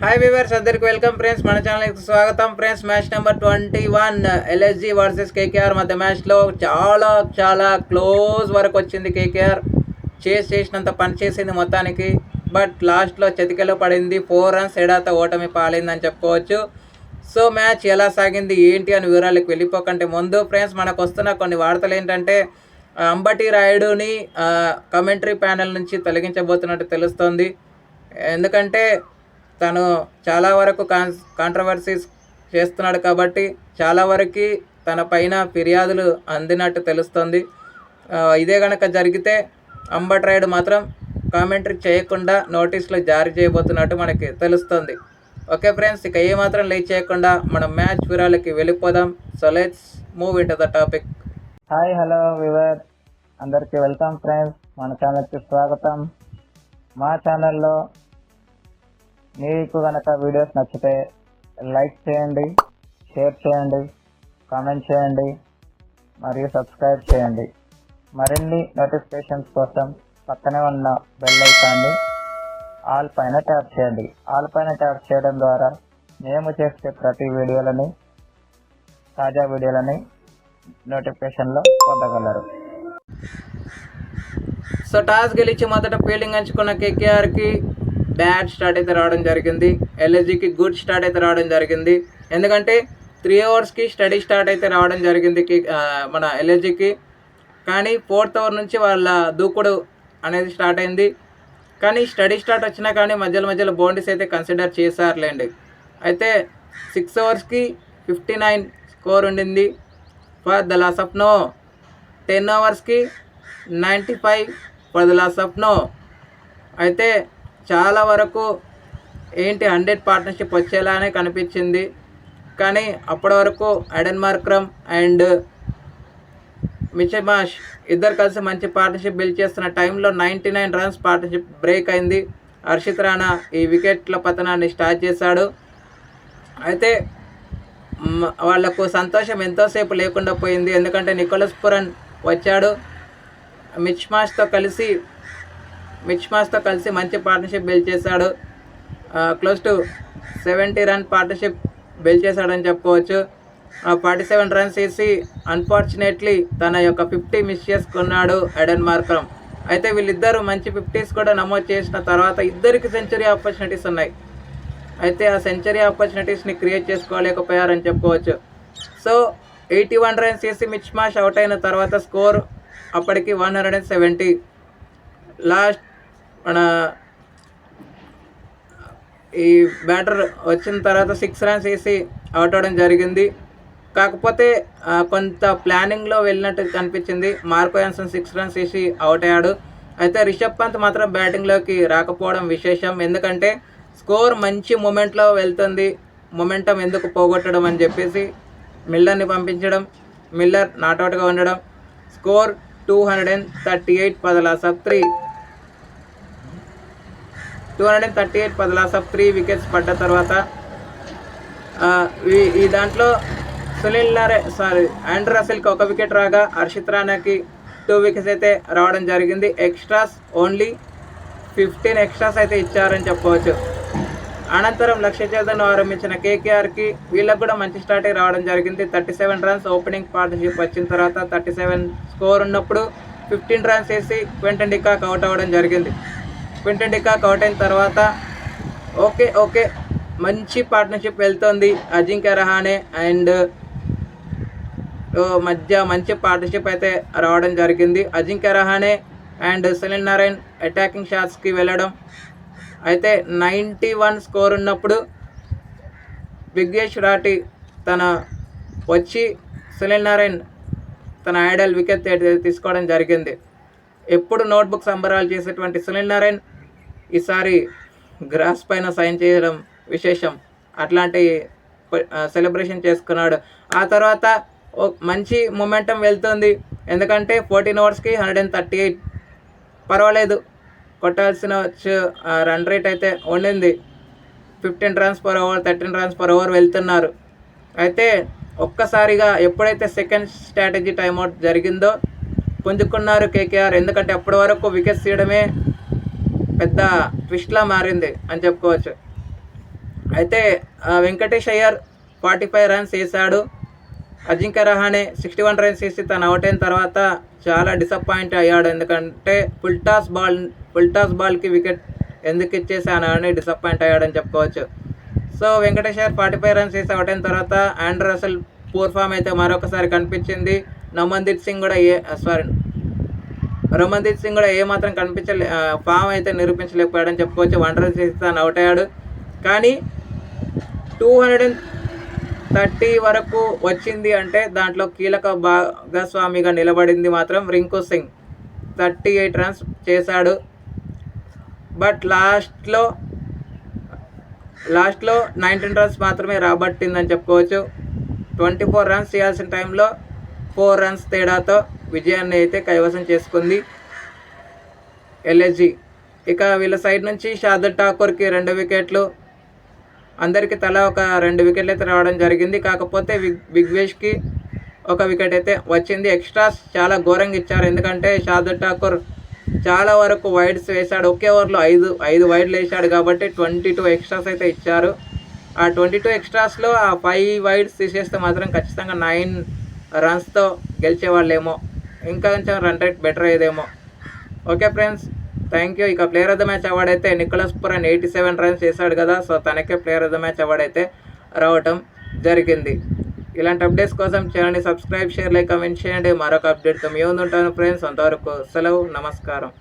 Hi viewers అందరికి welcome friends మన ఛానల్కి స్వాగతం. Friends match number twenty one LSG versus KKR మధ్య మ్యాచ్లో చాలా చాలా క్లోజ్ వరకు వచ్చింది కేకేఆర్ చేసి చేసినంత పని చేసింది మొత్తానికి. బట్ లాస్ట్లో చతికలో పడింది. ఫోర్ రన్స్ ఎడాత ఓటమి పాలిందని చెప్పుకోవచ్చు. సో మ్యాచ్ ఎలా సాగింది ఏంటి అని వివరాలకు వెళ్ళిపోకంటే ముందు. ఫ్రెండ్స్ మనకు వస్తున్న కొన్ని వార్తలు ఏంటంటే అంబటి రాయుడుని కమెంటరీ ప్యానెల్ నుంచి తొలగించబోతున్నట్టు తెలుస్తోంది. ఎందుకంటే తను చాలా వరకు కాన్ కాంట్రవర్సీస్ చేస్తున్నాడు కాబట్టి చాలా వరకు తన పైన ఫిర్యాదులు అందినట్టు తెలుస్తుంది. ఇదే కనుక జరిగితే అంబట్ రాయుడు మాత్రం కామెంటరీ చేయకుండా నోటీసులు జారీ చేయబోతున్నట్టు మనకి తెలుస్తుంది. ఓకే ఫ్రెండ్స్ ఇక ఏమాత్రం లేట్ చేయకుండా మనం మ్యాచ్ వివరాలకి వెళ్ళిపోదాం. So let's move into the topic hi hello viewer అందరికీ వెల్కమ్ ఫ్రెండ్స్. మన ఛానల్కి స్వాగతం. మా ఛానల్లో మీకు కనుక వీడియోస్ నచ్చితే లైక్ చేయండి షేర్ చేయండి కామెంట్ చేయండి మరియు సబ్స్క్రైబ్ చేయండి. మరిన్ని నోటిఫికేషన్స్ కోసం పక్కనే ఉన్న బెల్ ఐకాన్ని ఆల్ పైన ట్యాప్ చేయండి. ఆల్ పైన ట్యాప్ చేయడం ద్వారా మేము చేసే ప్రతి వీడియోలని తాజా వీడియోలని నోటిఫికేషన్లో పొందగలరు. సో టాస్ గెలిచి మొదట ఫీల్డింగ్ ఎంచుకున్న కేకేఆర్కి బ్యాడ్ స్టార్ట్ అయితే రావడం జరిగింది ఎల్ఎస్జికి గుడ్ స్టార్ట్ అయితే రావడం జరిగింది. ఎందుకంటే త్రీ అవర్స్కి స్టడీ స్టార్ట్ అయితే రావడం జరిగింది కి- మన ఎల్ఎస్జికి కానీ ఫోర్త్ అవర్ నుంచి వాళ్ళ దూకుడు అనేది స్టార్ట్ అయింది. కానీ స్టడీ స్టార్ట్ వచ్చినా కానీ మధ్యలో మధ్యలో బౌండరీస్ అయితే కన్సిడర్ చేశారులేండి. అయితే సిక్స్ అవర్స్కి ఫిఫ్టీ నైన్ స్కోర్ ఉండింది. For the loss of no ten అవర్స్కి ninety five for the loss of no అయితే చాలా వరకు ఏంటి హండ్రెడ్ పార్ట్నర్షిప్ వచ్చేలానే కనిపించింది. కానీ అప్పటి వరకు ఐడెన్ మార్క్రమ్ అండ్ మిషమాష్ ఇద్దరు కలిసి మంచి పార్ట్నర్షిప్ బిల్డ్ చేస్తున్న టైంలో ninety nine runs partnership break అయింది. హర్షిత్ రాణా ఈ వికెట్ల పతనాన్ని స్టార్ట్ చేశాడు. అయితే వాళ్ళకు వాళ్ళకు సంతోషం ఎంతోసేపు లేకుండా పోయింది. ఎందుకంటే నికోలస్ పురన్ వచ్చాడు. మిచ్ మాష్తో కలిసి మిచ్ మాస్తో కలిసి మంచి పార్ట్నర్షిప్ బిల్డ్ చేశాడు. Close to seventy run partnership build చేశాడని చెప్పుకోవచ్చు. ఫార్టీ సెవెన్ రన్స్ వేసి అన్ఫార్చునేట్లీ తన యొక్క ఫిఫ్టీ మిస్ చేసుకున్నాడు ఎడెన్ మార్క్రమ్ అయితే వీళ్ళిద్దరూ మంచి ఫిఫ్టీస్ కూడా నమోదు చేసిన తర్వాత ఇద్దరికి సెంచరీ ఆపర్చునిటీస్ ఉన్నాయి. అయితే ఆ సెంచరీ ఆపర్చునిటీస్ని క్రియేట్ చేసుకోలేకపోయారని చెప్పుకోవచ్చు. సో ఎయిటీ వన్ రన్స్ చేసి మిచ్ మాష్ అవుట్ అయిన తర్వాత స్కోర్ అప్పటికి one hundred and seventy last మన ఈ బ్యాటర్ వచ్చిన తర్వాత సిక్స్ రన్స్ వేసి అవుట్ అవడం జరిగింది. కాకపోతే కొంత ప్లానింగ్లో వెళ్ళినట్టు కనిపించింది మార్కో యాన్సన్ సిక్స్ రన్స్ వేసి అవుట్ అయ్యాడు. అయితే రిషబ్ పంత్ మాత్రం బ్యాటింగ్లోకి రాకపోవడం విశేషం. ఎందుకంటే స్కోర్ మంచి మూమెంట్లో వెళ్తుంది. మొమెంటం ఎందుకు పోగొట్టడం అని చెప్పేసి మిల్లర్ని పంపించడం మిల్లర్ నాట్అవుట్గా ఉండడం. Score two hundred and thirty eight పదల sub three two hundred and thirty eight పదలాస్ of three wickets పడ్డ తర్వాత ఈ- దాంట్లో సునీల్ నారే సారీ ఆండ్రూ రసెల్కి ఒక వికెట్ రాగా హర్షిత్ రాణాకి టూ వికెట్స్ అయితే రావడం జరిగింది. ఎక్స్ట్రాస్ ఓన్లీ ఫిఫ్టీన్ ఎక్స్ట్రాస్ అయితే ఇచ్చారని చెప్పవచ్చు. అనంతరం లక్ష్య చేతను ఆరంభించిన కేకేఆర్కి వీళ్ళకు కూడా మంచి స్టార్టింగ్ రావడం జరిగింది. Thirty seven runs opening partnership వచ్చిన తర్వాత థర్టీ సెవెన్ స్కోర్ ఉన్నప్పుడు ఫిఫ్టీన్ రన్స్ వేసి క్వింటన్ డికాక్ అవుట్ అవ్వడం జరిగింది. క్వింటన్ డికాక్ అవుట్ అయిన తర్వాత ఓకే ఓకే మంచి పార్ట్నర్షిప్ వెళ్తుంది అజింక్య రహానే అండ్ మధ్య మంచి పార్ట్నర్షిప్ అయితే రావడం జరిగింది. Ajinkya Rahane and Sunil Narine attacking షాట్స్కి వెళ్ళడం. అయితే నైంటీ వన్ స్కోర్ ఉన్నప్పుడు విఘ్నేష్ రాటి తన వచ్చి సునీల్ నారాయణ్ తన ఐడల్ వికెట్ తీసుకోవడం జరిగింది. ఎప్పుడు నోట్బుక్ సంబరాలు చేసేటువంటి సునీల్ నారాయణ్ ఈసారి గ్రాస్ పైన సైన్ చేయడం విశేషం. అట్లాంటి సెలబ్రేషన్ చేసుకున్నాడు. ఆ తర్వాత ఓ మంచి మొమెంటం వెళ్తుంది. ఎందుకంటే ఫోర్టీన్ అవర్స్కి హండ్రెడ్ అండ్ థర్టీ ఎయిట్. పర్వాలేదు. కొట్టాల్సిన రన్ రేట్ అయితే ఉండింది. Fifteen runs per over thirteen runs per over వెళ్తున్నారు. అయితే ఒక్కసారిగా ఎప్పుడైతే సెకండ్ స్ట్రాటజీ టైమ్అవుట్ జరిగిందో పుంజుకున్నారు కేకేఆర్. ఎందుకంటే అప్పటి వరకు వికెట్స్ తీయడమే పెద్ద ట్విస్ట్లా మారింది అని చెప్పుకోవచ్చు. అయితే ఆ, Venkatesh Iyer forty five runs వేశాడు. Ajinkya Rahane sixty one runs వేసి తను అవుట్ అయిన తర్వాత చాలా డిసప్పాయింట్ అయ్యాడు. ఎందుకంటే full toss ball full toss బాల్కి వికెట్ ఎందుకు ఇచ్చేసాను అని డిసప్పాయింట్ అయ్యాడని చెప్పుకోవచ్చు. So Venkatesh Iyer forty five runs వేసి అవుట్ అయిన తర్వాత ఆండ్రూ అసలు పూర్ ఫామ్ అయితే మరొకసారి కనిపించింది. నమందీప్ సింగ్ కూడా ఏ సారీ రమన్దీప్ సింగ్ కూడా ఏమాత్రం కనిపించలే ఫామ్ అయితే నిరూపించలేకపోయాడని చెప్పుకోవచ్చు వన్ రన్స్ వేసి అవుట్ అయ్యాడు. కానీ టూ హండ్రెడ్ అండ్ థర్టీ వరకు వచ్చింది అంటే దాంట్లో కీలక భాగస్వామిగా నిలబడింది మాత్రం Rinku Singh. Thirty eight runs చేశాడు. బట్ లాస్ట్లో లాస్ట్లో నైన్టీన్ రన్స్ మాత్రమే రాబట్టిందని చెప్పుకోవచ్చు. ట్వంటీ ఫోర్ రన్స్ చేయాల్సిన టైంలో ఫోర్ రన్స్ తేడాతో విజయాన్ని అయితే కైవసం చేసుకుంది. ఎల్ఎస్జి. ఇక వీళ్ళ సైడ్ నుంచి షాదర్ ఠాకూర్కి రెండు వికెట్లు. అందరికీ తలా ఒక రెండు వికెట్లు అయితే రావడం జరిగింది. కాకపోతే బిగ్ బిగ్వేష్కి ఒక వికెట్ అయితే వచ్చింది. ఎక్స్ట్రాస్ చాలా ఘోరంగా ఇచ్చారు. ఎందుకంటే షాదర్ ఠాకూర్ చాలా వరకు వైడ్స్ వేశాడు. ఒకే ఓవర్లో ఐదు ఐదు వైడ్లు వేశాడు కాబట్టి ట్వంటీ టూ ఎక్స్ట్రాస్ అయితే ఇచ్చారు. ఆ ట్వంటీ టూ ఎక్స్ట్రాస్లో ఆ ఫైవ్ వైడ్స్ తీసేస్తే మాత్రం ఖచ్చితంగా నైన్ రన్స్తో గెలిచేవాళ్ళేమో. ఇంకా కొంచెం రన్ రేట్ బెటర్ అయ్యేదేమో. ఓకే ఫ్రెండ్స్ థ్యాంక్ యూ ఇక player of the match award అయితే Nicholas Pooran eighty seven runs చేశాడు కదా. సో తనకే player of the match award అయితే రావటం జరిగింది. ఇలాంటి అప్డేట్స్ కోసం ఛానల్ని సబ్స్క్రైబ్ షేర్ లైక్ కమెంట్ చేయండి. మరొక అప్డేట్తో మీ ఉంటాను ఫ్రెండ్స్ అంతవరకు సెలవు. నమస్కారం.